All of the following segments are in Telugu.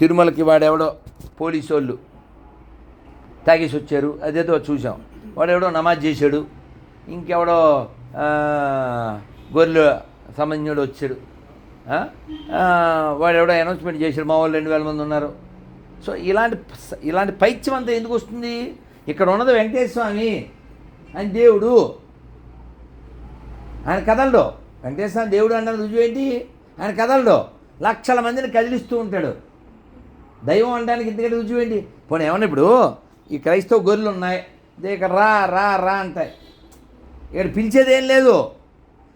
తిరుమలకి వాడెవడో పోలీసు వాళ్ళు తాగేసి వచ్చారు. అదేదో చూసాం వాడెవడో నమాజ్ చేశాడు. ఇంకెవడో గొర్రెలు సంబంధించిన వచ్చాడు. వాడెవడో అనౌన్స్మెంట్ చేశాడు. మా వాళ్ళు రెండు వేల మంది ఉన్నారు. సో ఇలాంటి ఇలాంటి పైత్యం అంతా ఎందుకు వస్తుంది? ఇక్కడ ఉన్నది వెంకటేశ్వర స్వామి అని దేవుడు. ఆయన కదలడు. వెంకటేశ్వర స్వామి దేవుడు అంటే రుజువు ఏంటి? ఆయన కదలడు. లక్షల మందిని కదిలిస్తూ ఉంటాడు. దైవం అనడానికి ఇంతకంటే రుజువు ఏంటి? పోనీ ఏమన్నా ఇప్పుడు ఈ క్రైస్తవ గొర్రెలు ఉన్నాయి. ఇదే ఇక్కడ రా రా రా అంటాయి. ఇక్కడ పిలిచేది ఏం లేదు.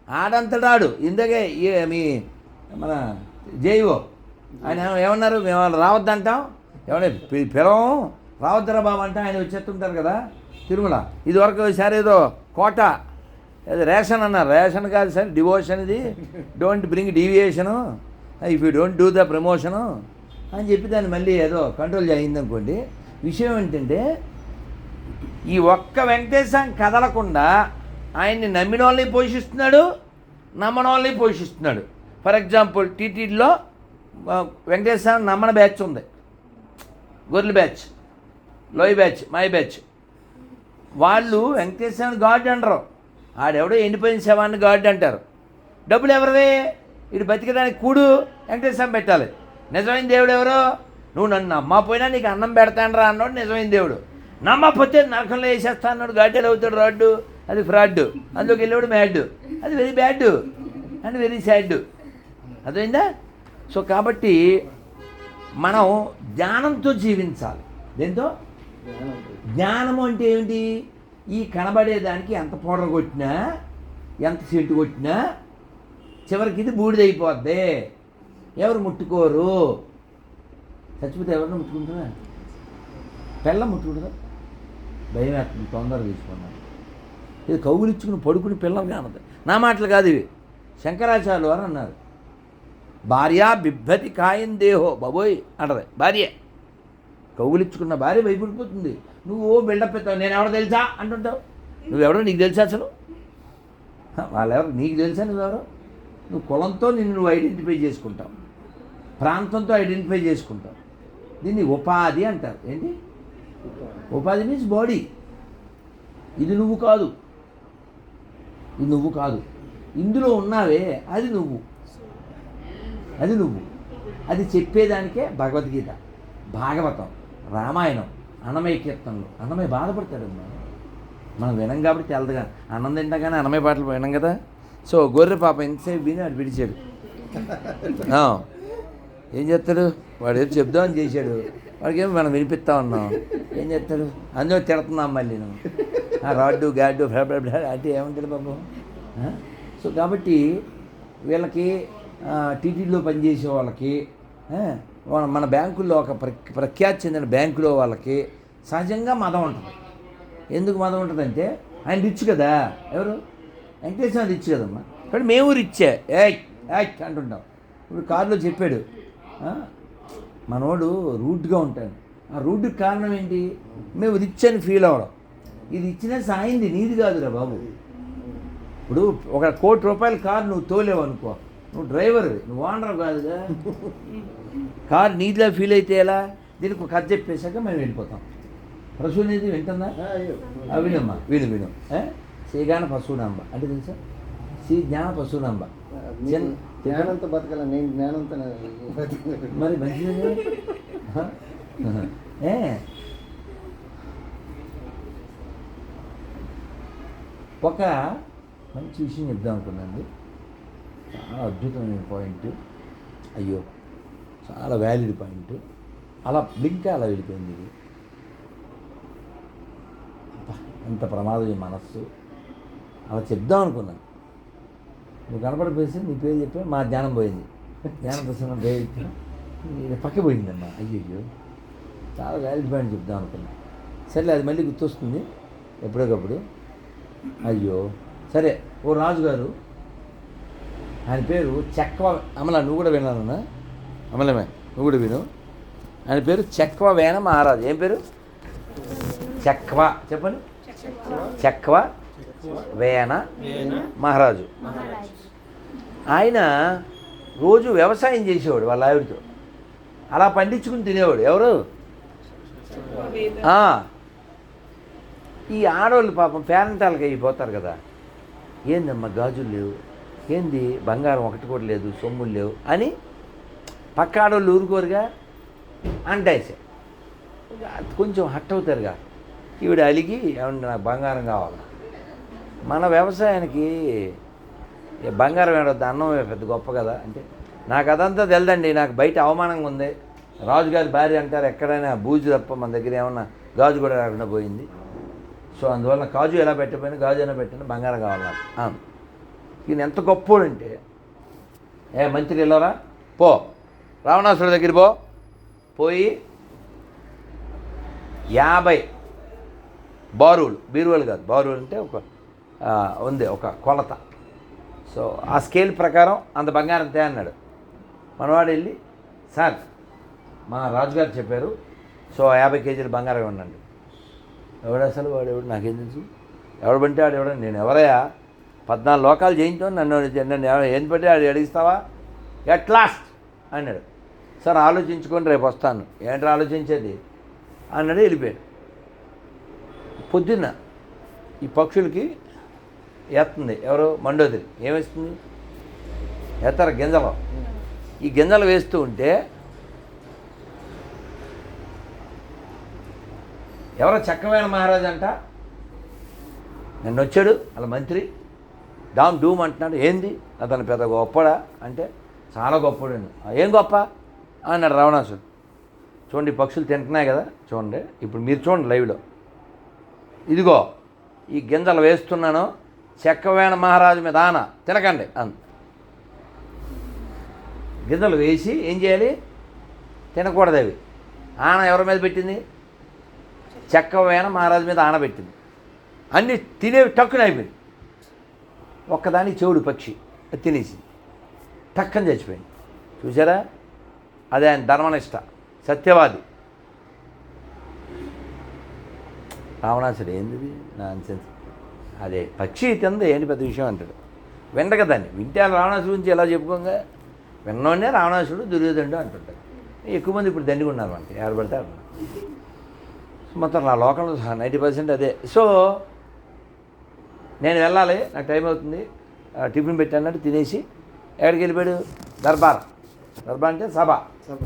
ఆడంతడాడు ఇందాకే మీ మన జైవో ఆయన ఏమన్నారు? మేము వాళ్ళు రావద్దంటాం. ఏమన్నా పిలవం. రావద్దరా బాబు అంటే ఆయన వచ్చేస్తుంటారు కదా. తిరుమల. ఇదివరకు ఒకసారి ఏదో కోట ఏదో రేషన్ అన్నారు. రేషన్ కాదు సార్ డివోషన్ ఇది. Don't bring deviation if you don't do the promotion అని చెప్పి దాన్ని మళ్ళీ ఏదో కంట్రోల్ అయిందనుకోండి విషయం ఏంటంటే ఈ ఒక్క వెంకటేశం కదలకుండా ఆయన్ని నమ్మిన వాళ్ళని పోషిస్తున్నాడు నమ్మని వాళ్ళని పోషిస్తున్నాడు. ఫర్ ఎగ్జాంపుల్ టీటీడీలో వెంకటేశ్వర నమ్మన బ్యాచ్ ఉంది. గొర్రెల బ్యాచ్ లోయ్ బ్యాచ్ మై బ్యాచ్ వాళ్ళు వెంకటేశ్వర గాడ్ అంటారు. ఆడెవడో ఎండిపోయిన శవాన్ని గాడ్ అంటారు. డబ్బులు ఎవరివే ఇటు బతికడానికి కూడు వెంకటేశ్వరం పెట్టాలి. నిజమైన దేవుడు ఎవరు? నువ్వు నన్ను నమ్మకపోయినా నీకు అన్నం పెడతాను రా అన్నాడు నిజమైన దేవుడు. నమ్మకపోతే నరకంలో వేసేస్తా అన్నాడు గాడ్డలు అవుతాడు రాడ్డు. అది ఫ్రాడ్. అందులోకి వెళ్ళాడు మ్యాడ్. అది very bad. And very sad. అర్థమైందా? సో కాబట్టి మనం జ్ఞానంతో జీవించాలి. దేంతో? జ్ఞానము అంటే ఏమిటి? ఈ కనబడేదానికి ఎంత పౌడర్ కొట్టినా ఎంత సెంటు కొట్టినా చివరికి ఇది బూడిదైపోద్ది. ఎవరు ముట్టుకోరు? చచ్చిపోతే ఎవరిని ముట్టుకుంటారా? పిల్ల ముట్టుకుంటారా? భయం వేస్తుంది తొందరగా తీసుకున్నాను ఇది కౌగులిచ్చుకుని పడుకుని పిల్లలు కానదు. నా మాటలు కాదు ఇవి. శంకరాచార్యులు వారు అన్నారు. భార్య బిబ్బతి కాయం దేహో. బాబోయ్ అంటది. భార్య. కౌగులిచ్చుకున్న భార్య భయపడిపోతుంది. నువ్వు ఓ బిల్డప్ ఎత్తావు. నేను ఎవడో తెలుసా? అంటుంటావు. నువ్వెవడో నీకు తెలుసా అసలు? వాళ్ళెవరు? నీకు తెలుసా నువ్వెవరో? నువ్వు కులంతో నిన్ను నువ్వు ఐడెంటిఫై చేసుకుంటావు. ప్రాంతంతో ఐడెంటిఫై చేసుకుంటావు దీన్ని ఉపాధి అంటారు. ఏంటి? ఉపాధి మీన్స్ బాడీ ఇది నువ్వు కాదు. ఇది నువ్వు కాదు. ఇందులో ఉన్నావే అది నువ్వు. అది నువ్వు. అది చెప్పేదానికే భగవద్గీత. భాగవతం రామాయణం అన్నమయ్య కీర్తనలు. అన్నమయ్య బాధపడతాడమ్మా మనం వినం కాబట్టి తెలదుగా అన్నం తింటాగానే అన్నమయ్య పాటలు వినం కదా. సో గొర్రె పాప ఎంతసేపు విని వాడు విడిచాడు. ఏం చేస్తాడు? వాడు ఏదో చెప్దామని చేశాడు. వాడికి మనం వినిపిస్తా ఉన్నాం. ఏం చేస్తాడు? అందులో తిడుతున్నాం మళ్ళీ నువ్వు ఆ రాడ్డు గాడ్డు అంటే ఏమంటాడు బాబు సో కాబట్టి వీళ్ళకి టీటీడీలో పనిచేసే వాళ్ళకి మన- బ్యాంకుల్లో ఒక ప్ర- ప్రఖ్యాతి చెందిన బ్యాంకులో వాళ్ళకి సహజంగా మదం ఉంటుంది. ఎందుకు మదం ఉంటుందంటే ఆయన రిచ్ కదా. ఎవరు? వెంకటేశ్వర రిచ్ కదమ్మా. కాబట్టి మేము రిచ్చే. ఏయ్ ఏయ్ అంటుంటాం. ఇప్పుడు కారులో చెప్పాడు. మనోడు రూట్గా ఉంటాడు. ఆ రూట్కి కారణం ఏంటి? మేము రిచ్ అని ఫీల్ అవ్వడం. ఇది ఇచ్చిన సాయింది నీది కాదురా బాబు. ఇప్పుడు ఒక కోటి రూపాయల కారు నువ్వు తోలేవు అనుకో. నువ్వు డ్రైవర్ నువ్వు ఓనర్ కాదుగా. కారు నీదిలా ఫీల్ అయితే ఎలా? దీనికి ఒక కథ చెప్పేశాక మేము వెళ్ళిపోతాం. పశువునేది వింటుందా? ఆ, వినమ్మా. విను విను? శ్రీగాన పశువునాంబ. అంటే తెలుసా? శ్రీ జ్ఞాన పశువునాంబ చిన్న- జ్ఞానంతో బతకాల? నేను జ్ఞానంతో మరి మంచిది ఏ? ఒక మంచి విషయం చెప్దాం అనుకున్నాను చాలా అద్భుతమైన పాయింట్. అయ్యో చాలా వ్యాలిడ్ పాయింట్. అలా బ్లింక్ అలా వెళ్ళిపోయింది ఇది. ఎంత ప్రమాదం ఈ మనస్సు. అలా చెప్దాం అనుకున్నాను. నువ్వు కనపడిపోయేసి నీ పేరు చెప్పా మా జ్ఞానం పోయింది. జ్ఞానం ప్రసన్న పేరు ఇది పక్క పోయిందమ్మా. అయ్యయ్యో. చాలా వ్యాలిడ్ పాయింట్ చెప్దాం అనుకున్నా. సరే అది మళ్ళీ గుర్తొస్తుంది. ఎప్పటికప్పుడు. అయ్యో. సరే ఓ రాజుగారు ఆయన పేరు చెక్వ అమల నువ్వు కూడా వినాలన్నా అమలమే నువ్వు కూడా విను. ఆయన పేరు చెక్వ వేణ మహారాజు ఏం పేరు? చెక్వ. చెప్పండి. చెక్వ వేణ మహారాజు. ఆయన రోజు వ్యవసాయం చేసేవాడు వాళ్ళ ఆవిడతో. అలా పండించుకుని తినేవాడు. ఎవరు. ఈ ఆడవాళ్ళు పాపం పేరెంటాలకి అయిపోతారు కదా. ఏందమ్మా గాజులు లేవు? ఏంది? బంగారం ఒకటి కూడా లేదు సొమ్ములు లేవు అని పక్క ఆడవాళ్ళు ఊరుకోరుగా అంటాయిసే. కొంచెం హట్ అవుతారుగా. ఈవిడ అలిగి ఏమన్నా నాకు బంగారం కావాలి? మన వ్యవసాయానికి బంగారం ఏడొద్దు అన్నం పెద్ద గొప్ప కదా. అంటే నాకు అదంతా తెలదండి నాకు బయట అవమానంగా ఉంది. రాజుగారి భార్య అంటారు ఎక్కడైనా బూజు తప్ప మన దగ్గర ఏమన్నా గాజు కూడా రాకుండా పోయింది. సో అందువల్ల కాజు ఎలా పెట్టపోయినా గాజు ఎలా పెట్టినా బంగారం కావాలి? నాకు ఈయన ఎంత గొప్పోడంటే ఏ మంత్రి వెళ్ళరా? పో. రావణాసుడి దగ్గర పో. పోయి యాభై బారువులు బీరువాలు కాదు బారువులు అంటే ఒక ఉంది ఒక కొలత. సో ఆ స్కేల్ ప్రకారం అంత బంగారం తే అన్నాడు మనవాడు వెళ్ళి సార్ మా రాజుగారు చెప్పారు సో యాభై కేజీలు బంగారం ఇవ్వండి ఎవడు అసలు? వాడు ఎవడు? నాకేం తెలుసు. ఎవడు పంటే వాడు ఎవడు? నేను ఎవరయ్యా? పద్నాలుగు లోకాలు చేయించాను నన్ను నన్ను ఏం పట్టి వాడు అడిగిస్తావా? ఎట్ లాస్ట్ అన్నాడు. సార్ ఆలోచించుకొని రేపు వస్తాను. ఏంటో ఆలోచించేది? అన్నాడు వెళ్ళిపోయాడు. పొద్దున్న ఈ పక్షులకి ఎత్తుంది ఎవరు? మండోదరి. ఏమేస్తుంది? ఎత్తారు గింజలు. ఈ గింజలు వేస్తూ ఉంటే ఎవరో చక్కమైన మహారాజు అంట నిన్న వచ్చాడు వాళ్ళ మంత్రి. డామ్ డూమ్ అంటున్నాడు. ఏంది? అతను పెద్ద గొప్పడా? అంటే చాలా గొప్పడు ఏం గొప్ప? అన్నాడు రావణాసుడు. చూడండి ఈ పక్షులు తింటున్నాయి కదా. చూడండి ఇప్పుడు మీరు చూడండి లైవ్లో. ఇదిగో ఈ గింజలు వేస్తున్నాను. చెక్కవేణ మహారాజు మీద ఆన. తినకండి. అంది గింజలు వేసి ఏం చేయాలి? తినకూడదు అవి. ఆన ఎవరి మీద పెట్టింది? చెక్కవేణ మహారాజు మీద ఆన పెట్టింది. అన్నీ తినేవి టక్కున అయిపోయింది. ఒక్కదాని చెవుడు పక్షి అది తినేసింది. టక్కని చచ్చిపోయింది. చూసారా అదే ఆయన ధర్మనిష్ట సత్యవాది. రావణాసుడు ఏంది నాన్సెన్స్ అదే పక్షి తింది ఏంటి పెద్ద విషయం అంటాడు. వింట దాన్ని. వింటే రావణాసుడు గురించి ఎలా చెప్పుకోగా? విన్నోనే రావణాసుడు దుర్యోధనుడు అంటుంటారు ఎక్కువ మంది ఇప్పుడు దండిగా ఉన్నారు మనకి. ఎవరు పడితే మొత్తం నా లోకంలో నైంటీ పర్సెంట్ అదే. సో నేను వెళ్ళాలి. నాకు టైం అవుతుంది. టిఫిన్ పెట్టి అన్నట్టు తినేసి ఎక్కడికి వెళ్ళిపోయాడు? దర్బార్. దర్బార్ అంటే సభ. సభ.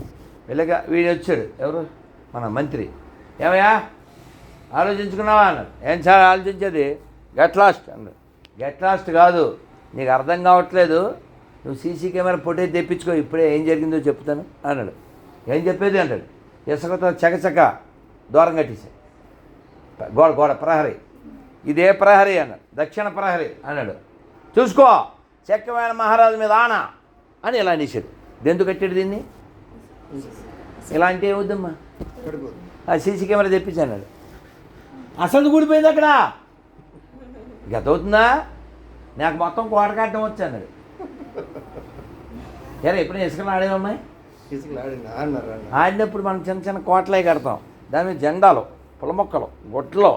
వెళ్ళక వీడు వచ్చాడు. ఎవరు? మన మంత్రి. ఏమయ్యా? ఆలోచించుకున్నావా అన్నాడు. ఏం సార్ ఆలోచించేది? గెట్ లాస్ట్ అన్నాడు. గెట్ లాస్ట్ కాదు నీకు అర్థం కావట్లేదు నువ్వు సీసీ కెమెరా ఫోటో తెప్పించుకో ఇప్పుడే ఏం జరిగిందో చెప్తాను అన్నాడు. ఏం చెప్పేది అంటాడు? ఇసుకతో చకచక దూరం కట్టేశాడు. గోడ గోడ ప్రహరీ. ఇదే ప్రహరీ అన్నాడు. దక్షిణ ప్రహరీ అన్నాడు. చూసుకో చెక్కమైన మహారాజు మీద ఆన అని ఇలా అనేసాడు ఎందుకు కట్టాడు దీన్ని? ఇలాంటి వద్దమ్మా ఆ సీసీ కెమెరా తెప్పించాడు అసలు కూడిపోయింది అక్కడ? గత అవుతుందా నాకు మొత్తం కోట కట్టడం వచ్చి అన్నాడు సరే ఎప్పుడైనా ఇసుకలు ఆడేవమ్మాయి అన్న ఆడినప్పుడు మనం చిన్న చిన్న కోటలే కడతాం. దాని మీద జెండాలు పుల మొక్కలు గొట్టలు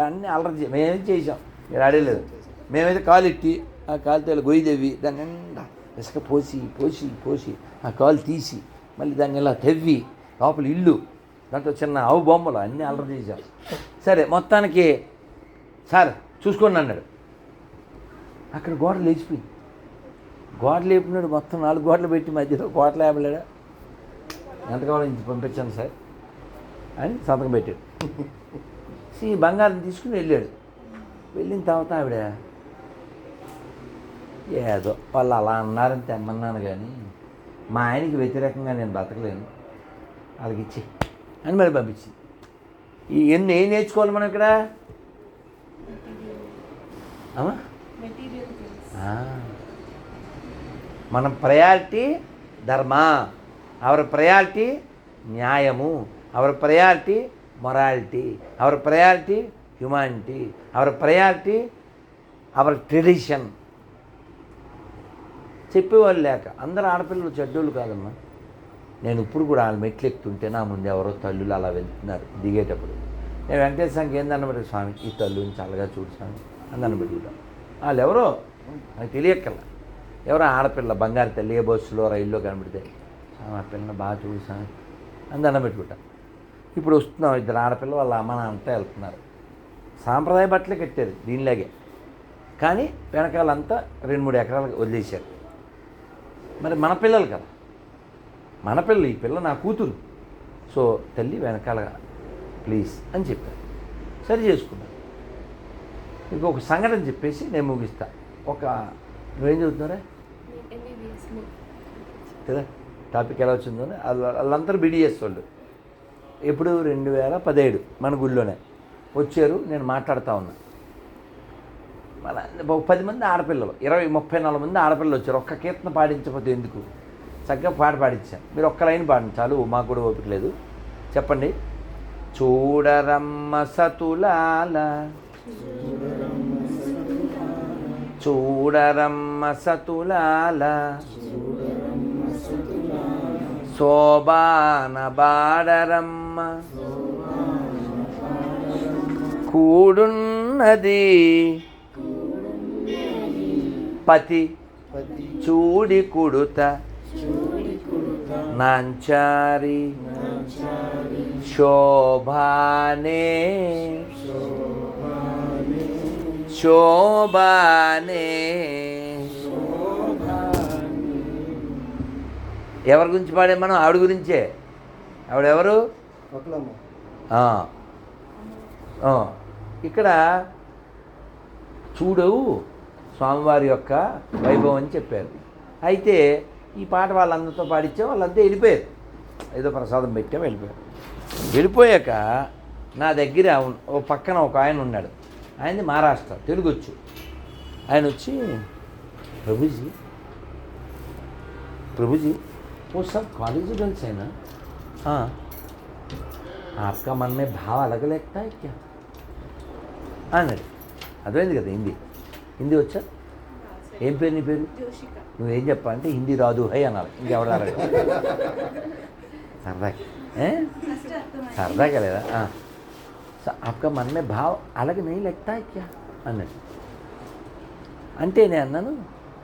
అన్నీ అల్లరి చే- మేమేం చేసాం? మీరు ఆడలేదు. మేమైతే కాలు ఎట్టి ఆ కాలుతో గొయ్యి తెవ్వి దాని నిండా ఇసుక పోసి పోసి పోసి ఆ కాలు తీసి మళ్ళీ దాన్ని ఇలా తెవ్వి లోపల ఇల్లు దాంట్లో చిన్న ఆవు బొమ్మలు అన్నీ అల్లరి చేసాం. సరే మొత్తానికి సార్ చూసుకోండి అన్నాడు. అక్కడ గోడ లేచిపోయింది గోడ లేపినాడు మొత్తం నాలుగు గోడలు పెట్టి మధ్యలో గోడ లేపలేడా? ఎంత కావాలో ఇంత పంపించాను సార్ అని సంతకం పెట్టాడు. ఈ బంగారం తీసుకుని వెళ్ళాడు. వెళ్ళిన తర్వాత ఆవిడ ఏదో వాళ్ళు అలా అన్నారని తెమ్మన్నాను కానీ మా ఆయనకి వ్యతిరేకంగా నేను బతకలేను. వాళ్ళకి ఇచ్చి అని మరి పంపించింది. ఈ ఎన్ని ఏం నేర్చుకోవాలి మనం ఇక్కడ? మన ప్రయారిటీ ధర్మ అవర్ ప్రయారిటీ న్యాయము our priority morality our priority humanity our priority our tradition చెప్పేవాళ్ళు లేక అందరు ఆడపిల్లలు చెడ్డోళ్ళు కాదమ్మా. నేను ఇప్పుడు కూడా వాళ్ళ మెట్లు ఎక్కుతుంటే నా ముందు ఎవరో తల్లులు అలా వెళ్తున్నారు దిగేటప్పుడు. నేను వెంకటేశ్వర స్వామికి ఏందన్నమాట స్వామి ఈ తల్లుని చల్లగా చూడు స్వామి. అని అన్నబెట్టుకుంటాం వాళ్ళు ఎవరో నాకు తెలియక్కల ఎవరో ఆడపిల్ల బంగారు తల్లి ఏ బస్సులో రైల్లో కనబడితే ఆ పిల్లని బాగా చూడు అని దండం పెట్టుకుంటాం. ఇప్పుడు వస్తున్నాం ఇద్దరు ఆడపిల్ల వాళ్ళ అమ్మ అంతా వెళ్తున్నారు. సాంప్రదాయ బట్టలే కట్టారు దీనిలాగే. కానీ వెనకాలంతా రెండు మూడు ఎకరాలు వదిలేశారు. మరి మన పిల్లలు కదా. మన పిల్లలు ఈ పిల్ల నా కూతురు. సో తల్లి వెనకాల ప్లీజ్ అని చెప్పారు. సరి చేసుకున్నాను ఇంకొక సంఘటన చెప్పేసి నేను ముగిస్తా. ఒక నువ్వేం చదువుతున్నారా కదా టాపిక్ ఎలా వచ్చిందో వాళ్ళందరూ బీడీఎస్ వాళ్ళు ఎప్పుడు రెండు వేల పదిహేడు మన గుళ్ళోనే. వచ్చారు నేను మాట్లాడుతూ ఉన్నా. మన ఒక పది మంది ఆడపిల్లలు ఇరవై ముప్పై నాలుగు మంది ఆడపిల్లలు వచ్చారు. ఒక్క కీర్తన పాడించకపోతే ఎందుకు? చక్కగా పాట పాడించాను మీరు ఒక్క లైన్ పాడండి చాలు మాకు కూడా ఓపిక లేదు. చెప్పండి. చూడరమ్మ సతులాల చూడరమ్మ సతులాల శోభాన బాడరమ్మ కూడున్నది పతి చూడి కుడుత నాంచారి శోభానే. శోభానే. ఎవరి గురించి పాడే మనం? ఆవిడ గురించే. ఆవిడెవరు. ఇక్కడ చూడు స్వామివారి యొక్క వైభవం అని చెప్పారు. అయితే ఈ పాట వాళ్ళందరితో పాడించాం వాళ్ళంతా వెళ్ళిపోయారు. ఏదో ప్రసాదం పెట్టాం వెళ్ళిపోయారు. వెళ్ళిపోయాక నా దగ్గర ఓ పక్కన ఒక ఆయన ఉన్నాడు. ఆయనది మహారాష్ట్ర తెలుగు వచ్చు ఆయన వచ్చి ప్రభుజీ ప్రభుజీ वो सब कॉलेज गर्ल्स है ना हाँ आपका मन में भाव अलग लगता है क्या అన్నాడు అర్థమైంది కదా హిందీ హిందీ వచ్చా ఏం పేరు నీ పేరు జోషిక నువ్వేం చెప్పాలంటే హిందీ రాదు హై అనాలి ఇంకెవడ సరదా ఏ ఫస్ట్ అర్థమైంది సరదాగా లేదా ఆ. సో आपका मन में भाव अलग नहीं लगता है क्या అన్నాడు అంటే నేను అన్నాను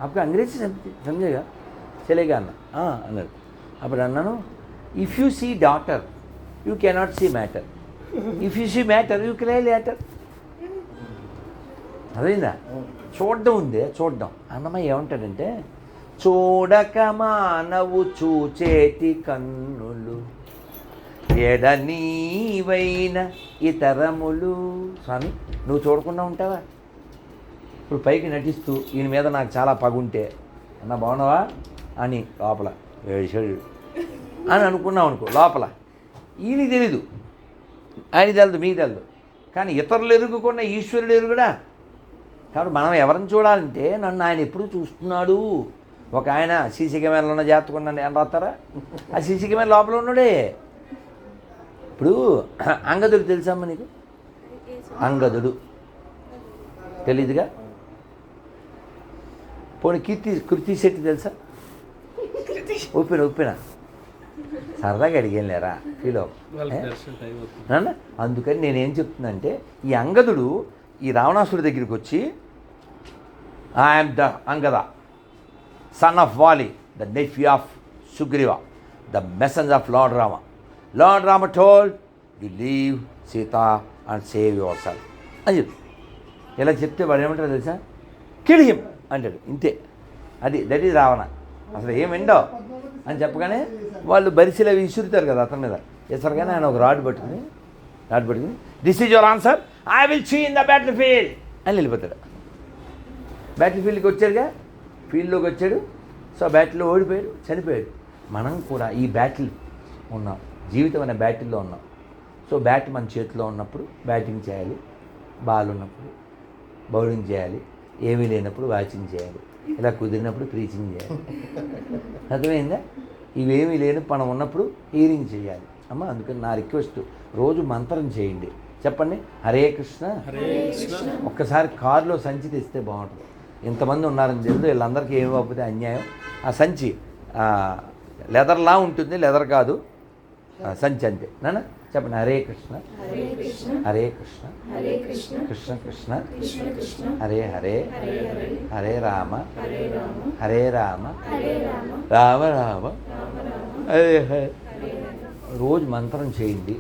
आपका अंग्रेजी समझ- समझेगा చలేగా అన్న "ఆ" అన్నాడు అప్పుడు అన్నాను if you see daughter you cannot see matter if you see matter you can later అదేందా చూడడం ఉంది చూడడం అన్నమయ్య ఏమంటాడంటే చూడక మానవు చూచేటి కన్నులు ఎడ నీవైన ఇతరములు. స్వామి నువ్వు చూడకుండా ఉంటావా? ఇప్పుడు పైకి నటిస్తూ ఈయన మీద నాకు చాలా పగుంటే అన్న బాగున్నావా? అని లోపల ఏడిచాడు అని అనుకున్నాం అనుకో లోపల. ఈయనకి తెలీదు. ఆయన తెలదు మీకు తెలదు. కానీ ఇతరులు ఎరుగుకున్న ఈశ్వరుడు ఎరుగుడా? కాబట్టి మనం ఎవరిని చూడాలంటే నన్ను ఆయన ఎప్పుడు చూస్తున్నాడు? ఒక ఆయన సీసీ కెమెరాలో ఉన్న జాతకుండా ఏం రాస్తారా? ఆ సీసీ కెమెరా లోపల ఉన్నాడే. ఇప్పుడు అంగదుడు తెలుసమ్మా నీకు? అంగదుడు. తెలీదుగా? పోనీ కీర్తి కృతి శెట్టి తెలుసా? ఒప్పిన ఒప్పిన సరదాగా అడిగాను లేరా? ఫీల్ నాన్న అందుకని నేనేం చెప్తున్నానంటే ఈ అంగదుడు ఈ రావణాసుడి దగ్గరికి వచ్చి I'm the Angada son of Vali the nephew of Sugriva the messenger of lord Rama lord Rama told you leave Sita and save yourself అని చెప్పి. ఇలా చెప్తే వాడు ఏమంటారు తెలుసా? కిల్ హిమ్ అంటాడు. ఇంతే. అది దట్ ఈజ్ రావణ అసలు ఏం ఎండో అని చెప్పగానే వాళ్ళు బరిసిలో విసురుతారు కదా అతని మీద. ఇసరగానే ఆయన ఒక రాడ్ పట్టుకుని రాడ్ పట్టుకుని this is your answer I will see in the battlefield అని వెళ్ళిపోతాడు. బ్యాటిల్ ఫీల్డ్కి వచ్చాడుగా ఫీల్డ్లోకి వచ్చాడు. సో బ్యాటిల్లో ఓడిపోయాడు. చనిపోయాడు. మనం కూడా ఈ బ్యాటిల్ ఉన్నాం జీవితం అనే బ్యాటిల్లో ఉన్నాం. సో బ్యాట్ మన చేతిలో ఉన్నప్పుడు బ్యాటింగ్ చేయాలి. బాల్ ఉన్నప్పుడు బౌలింగ్ చేయాలి. ఏమీ లేనప్పుడు వాచింగ్ చేయాలి. ఇలా కుదిరినప్పుడు ప్రీచింగ్ చేయాలి. అర్థమైందా? ఇవేమీ లేని మనం ఉన్నప్పుడు హీరింగ్ చేయాలి. అమ్మ అందుకని నా రిక్వెస్ట్ రోజు మంత్రం చేయండి. చెప్పండి హరే కృష్ణ. ఒక్కసారి కారులో సంచి తెస్తే బాగుంటుంది. ఇంతమంది ఉన్నారని తెలియదు. వీళ్ళందరికీ ఏమి అన్యాయం. ఆ సంచి లెదర్లా ఉంటుంది. లెదర్ కాదు. ఆ, సంచి అంతే నాన్న చెప్పండి. హరే కృష్ణ. హరే కృష్ణ. కృష్ణ. కృష్ణ. హరే హరే. హరే రామ. హరే రామ. రామ. హరే రామ. హరే హరే. రోజు మంత్రం చేయండి.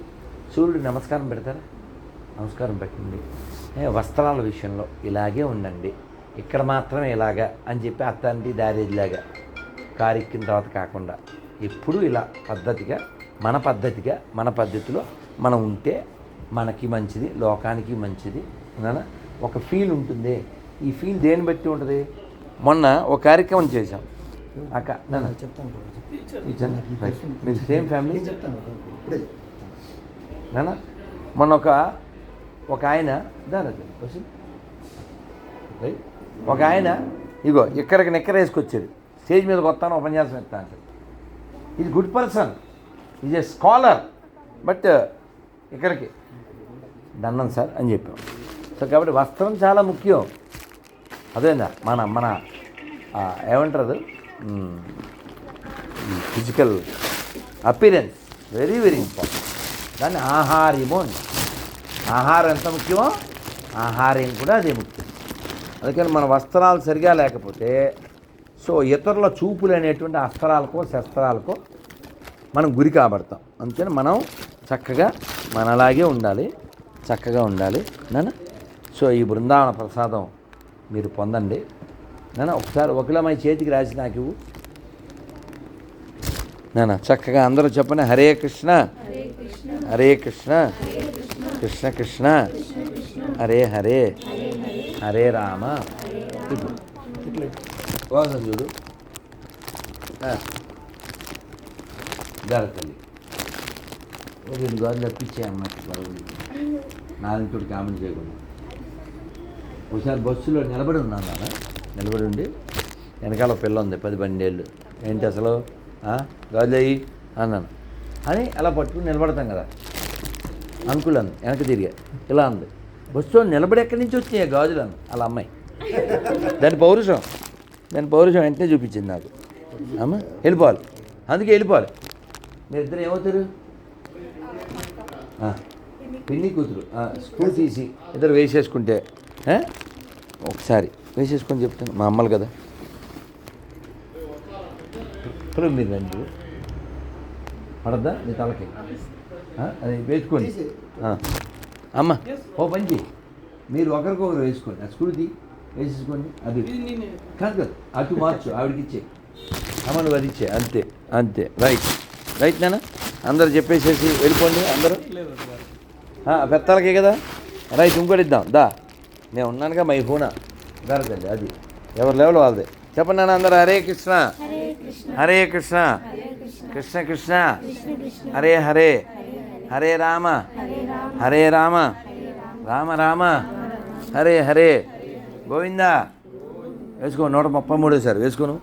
సూర్యుడు నమస్కారం పెడతారా? నమస్కారం పెట్టండి. వస్త్రాల విషయంలో ఇలాగే ఉండండి. ఇక్కడ మాత్రమే ఇలాగా అని చెప్పి అత్తంటి దారేదిలాగా కారు ఎక్కిన తర్వాత కాకుండా ఎప్పుడూ ఇలా పద్ధతిగా మన పద్ధతిగా మన పద్ధతిలో మనం ఉంటే మనకి మంచిది లోకానికి మంచిది. నాన్న ఒక ఫీల్ ఉంటుంది? ఈ ఫీల్ దేన్ని బట్టి ఉంటుంది? మొన్న ఒక కార్యక్రమం చేశాం. అక్క నాన్న. చెప్తాను మీరు సేమ్ ఫ్యామిలీ నాన్న మొన్న ఒక ఒక ఆయన దాని ఒక ఆయన ఇగో ఇక్కడికి నిక్కర వేసుకొచ్చాడు స్టేజ్ మీదకి వస్తాను ఉపన్యాసం ఇస్తాను ఇది good person is a scholar but ఇక్కడికి. దండం సార్ అని చెప్పాం. సో కాబట్టి వస్త్రం చాలా ముఖ్యం. అదేందా? మన మన ఏమంటారు physical appearance very very important దాన్ని ఆహార్యము అని. ఆహారం ఎంత ముఖ్యమో? ఆహార్యం కూడా అదే ముఖ్యం. అందుకని మన వస్త్రాలు సరిగా లేకపోతే సో ఇతరుల చూపులు అనేటువంటి అస్త్రాలకో శస్త్రాలకో మనం గురి కాబడతాం. అందుకని మనం చక్కగా మనలాగే ఉండాలి. చక్కగా ఉండాలి. నాన్న? సో ఈ బృందావన ప్రసాదం మీరు పొందండి. నాన్న ఒకసారి ఒకలమై చేతికి రాసి నాకు ఇవ్వు. నాన్న చక్కగా అందరూ చెప్పండి. హరే కృష్ణ. హరే కృష్ణ. కృష్ణ కృష్ణ. హరే హరే. హరే రామ. ఇట్లా చూడు. తల్లి రెండు గాజులు తప్పించాయన్నమాట అమ్మాయి నాలుగు కామెంట్ చేయకుండా. ఒకసారి బస్సులో నిలబడి ఉన్నాను నాన్న? నిలబడి ఉండి. వెనకాల పిల్ల ఉంది పది పన్నెండేళ్ళు. ఏంటి అసలు? ఆ? గాజులు అయ్యి అన్నాను. అని అలా పట్టుకుని నిలబడతాం కదా. అంకుల్ అంది వెనక తిరిగా. ఇలా అంది. బస్సులో నిలబడి ఎక్కడి నుంచి వచ్చినాయి గాజులు అంది అలా అమ్మాయి. దాని పౌరుషం. దాని పౌరుషం వెంటనే చూపించింది నాకు. అమ్మ వెళ్ళిపోవాలి. అందుకే వెళ్ళిపోవాలి. మీరు ఇద్దరు ఏమవుతారు పిన్ని కూతురు. ఆ, స్క్రూ తీసి ఇద్దరు వేసేసుకుంటే? ఒకసారి వేసేసుకొని చెప్తాను. మా అమ్మలు కదా. ఇప్పుడు మీరు రండి. పడద్దా? మీ తలకి. అది వేసుకోండి. అమ్మ ఓ పని చేయి మీరు ఒకరికొకరు వేసుకోండి. ఆ స్క్రూ తీ వేసేసుకోండి. అది. కాదు కాదు అటు మార్చు ఆవిడకి ఇచ్చే అమ్మ నువ్వు అది ఇచ్చే అంతే అంతే. రైట్. రైట్ నాన్న అందరు చెప్పేసేసి వెళ్ళిపోండి అందరూ. పెత్తాలకే కదా? రైట్ ఇంకోటి ఇద్దాం దా. నేను ఉన్నానుగా మై హూనా. దారదండి అది. ఎవరు లెవెల్ వాళ్ళదే. చెప్పండి నాన్న అందరూ. హరే కృష్ణ. హరే కృష్ణ. కృష్ణ. కృష్ణ. హరే హరే హరే హరే హరే. రామ హరే రామ. హరే రామ. హరే రామ. రామ రామ. హరే హరే. గోవిందా. వేసుకో నూట ముప్పై మూడు సార్ వేసుకోను